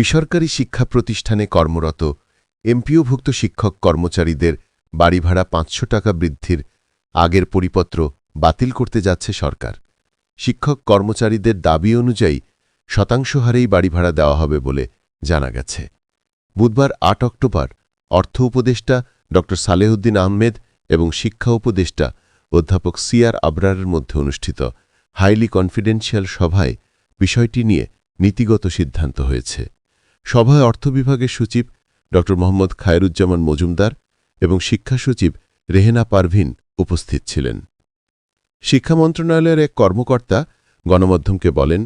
বেসরকারি শিক্ষা প্রতিষ্ঠানে কর্মরত এমপিওভুক্ত শিক্ষক কর্মচারীদের বাড়ি ভাড়া পাঁচশো টাকা বৃদ্ধির আগের পরিপত্র বাতিল করতে যাচ্ছে সরকার। শিক্ষক কর্মচারীদের দাবি অনুযায়ী শতাংশ হারেই বাড়ি ভাড়া দেওয়া হবে বলে জানা গেছে। বুধবার আট অক্টোবর অর্থ উপদেষ্টা ড. সালেহুদ্দিন আহমেদ এবং শিক্ষা উপদেষ্টা অধ্যাপক সিআর আবরারের মধ্যে অনুষ্ঠিত হাইলি কনফিডেন্সিয়াল সভায় বিষয়টি নিয়ে নীতিগত সিদ্ধান্ত হয়েছে। সভায় অর্থ বিভাগের সচিব ড. মোহাম্মদ খায়রুজ্জামান মজুমদার এবং শিক্ষা সচিব রেহেনা পারভিন উপস্থিত ছিলেন। শিক্ষা মন্ত্রণালয়ের এক কর্মকর্তা গণমাধ্যমকে বলেন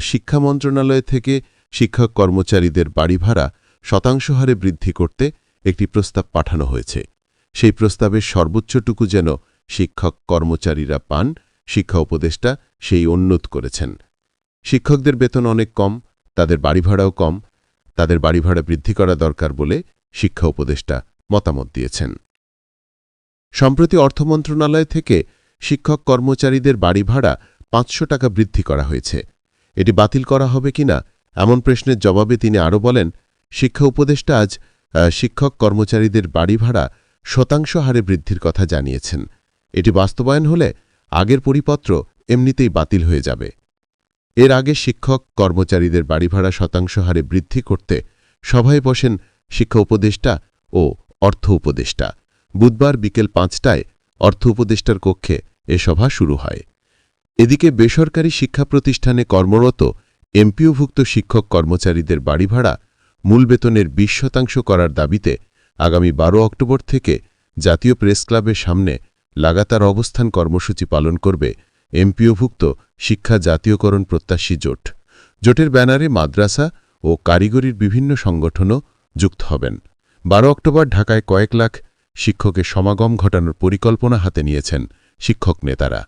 শিক্ষা মন্ত্রণালয় থেকে শিক্ষক কর্মচারীদের বাড়ি ভাড়া শতাংশ হারে বৃদ্ধি করতে একটি প্রস্তাব পাঠানো হয়েছে। সেই প্রস্তাবের সর্বোচ্চটুকু যেন শিক্ষক কর্মচারীরা পান, শিক্ষা উপদেষ্টা সেই উন্নত করেছেন। শিক্ষকদের বেতন অনেক কম, তাদের বাড়ি ভাড়াও কম তাদের বাড়ি ভাড়া বৃদ্ধি করা দরকার বলে শিক্ষা উপদেষ্টা মতামত দিয়েছেন। সম্প্রতি অর্থ মন্ত্রণালয় থেকে শিক্ষক কর্মচারীদের বাড়ি ভাড়া পাঁচশো টাকা বৃদ্ধি করা হয়েছে। এটি বাতিল করা হবে কিনা এমন প্রশ্নের জবাবে তিনি আরও বলেন, শিক্ষা উপদেষ্টা আজ শিক্ষক কর্মচারীদের বাড়ি ভাড়া শতাংশ হারে বৃদ্ধির কথা জানিয়েছেন। এটি বাস্তবায়ন হলে আগের পরিপত্র এমনিতেই বাতিল হয়ে যাবে। এর আগে শিক্ষক, কর্মচারীদের বাড়ি ভাড়া শতাংশ হারে বৃদ্ধি করতে সভায় বসেন শিক্ষা উপদেষ্টা ও অর্থ উপদেষ্টা। বুধবার বিকেল পাঁচটায় অর্থ উপদেষ্টার কক্ষে এ সভা শুরু হয়। এদিকে বেসরকারি শিক্ষা প্রতিষ্ঠানে কর্মরত এমপিওভুক্ত শিক্ষক কর্মচারীদের বাড়ি ভাড়া মূল বেতনের বিশ শতাংশ করার দাবিতে আগামী বারো অক্টোবর থেকে জাতীয় প্রেস ক্লাবের সামনে লাগাতার অবস্থান কর্মসূচি পালন করবে এমপিওভুক্ত শিক্ষা জাতীয়করণ প্রত্যাশী জোট। জোটের ব্যানারে মাদ্রাসা ও কারিগরির বিভিন্ন সংগঠনও যুক্ত হবেন। বারো অক্টোবর ঢাকায় কয়েক লাখ শিক্ষকের সমাগম ঘটানোর পরিকল্পনা হাতে নিয়েছেন শিক্ষক নেতারা।